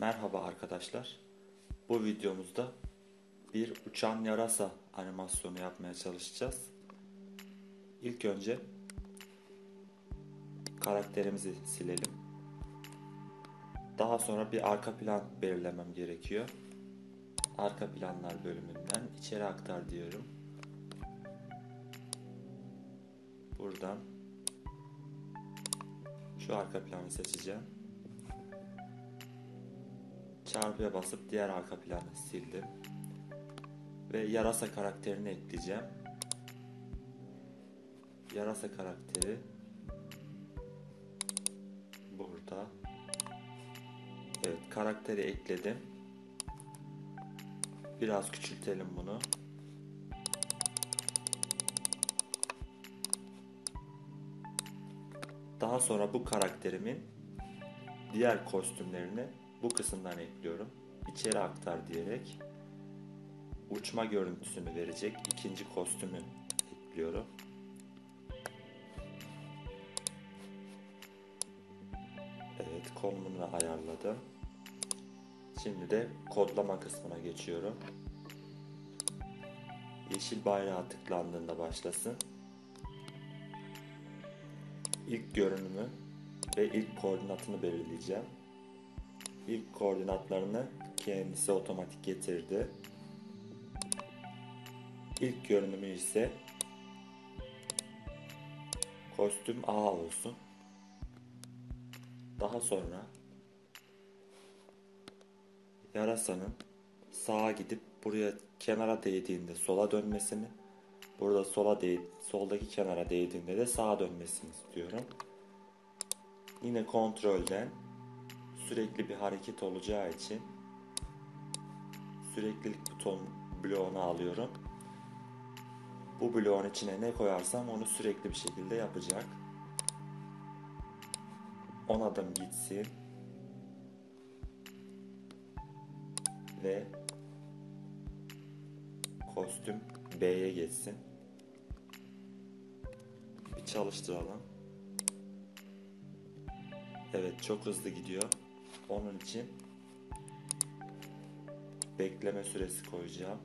Merhaba arkadaşlar. Bu videomuzda bir uçan yarasa animasyonu yapmaya çalışacağız. İlk önce karakterimizi silelim. Daha sonra bir arka plan belirlemem gerekiyor. Arka planlar bölümünden içeri aktar diyorum. Buradan şu arka planı seçeceğim. Çarpıya basıp diğer arka planı sildim. Ve yarasa karakterini ekleyeceğim. Yarasa karakteri burada. Evet karakteri ekledim. Biraz küçültelim bunu. Daha sonra bu karakterimin diğer kostümlerini bu kısımdan ekliyorum. İçeri aktar diyerek uçma görüntüsünü verecek ikinci kostümü ekliyorum. Evet konumunu ayarladım. Şimdi de kodlama kısmına geçiyorum. Yeşil bayrağı tıklandığında başlasın. İlk görünümü ve ilk koordinatını belirleyeceğim. İlk koordinatlarını kendisi otomatik getirdi. İlk görünümü ise kostüm A olsun. Daha sonra yarasanın sağa gidip buraya kenara değdiğinde sola dönmesini, burada sola değ soldaki kenara değdiğinde de sağa dönmesini istiyorum. Yine kontrolden sürekli bir hareket olacağı için süreklilik buton bloğunu alıyorum. Bu bloğun içine ne koyarsam onu sürekli bir şekilde yapacak. 10 adım gitsin. Ve kostüm B'ye geçsin. Bir çalıştıralım. Evet çok hızlı gidiyor. Onun için bekleme süresi koyacağım.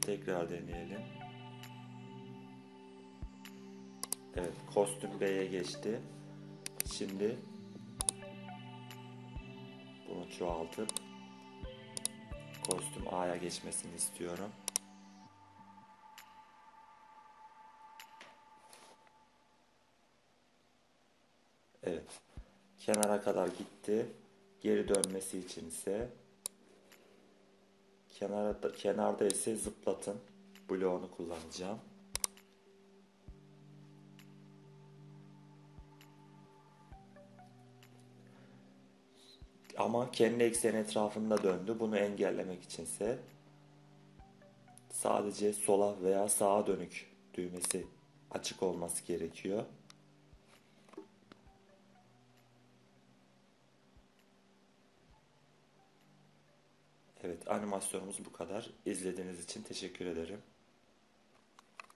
Tekrar deneyelim. Evet, kostüm B'ye geçti. Şimdi bunu çoğaltıp kostüm A'ya geçmesini istiyorum. Evet. Kenara kadar gitti. Geri dönmesi için ise kenarda, kenarda ise zıplatın bloğunu kullanacağım. Ama kendi eksen etrafında döndü. Bunu engellemek içinse sadece sola veya sağa dönük düğmesi açık olması gerekiyor. Evet animasyonumuz bu kadar. İzlediğiniz için teşekkür ederim.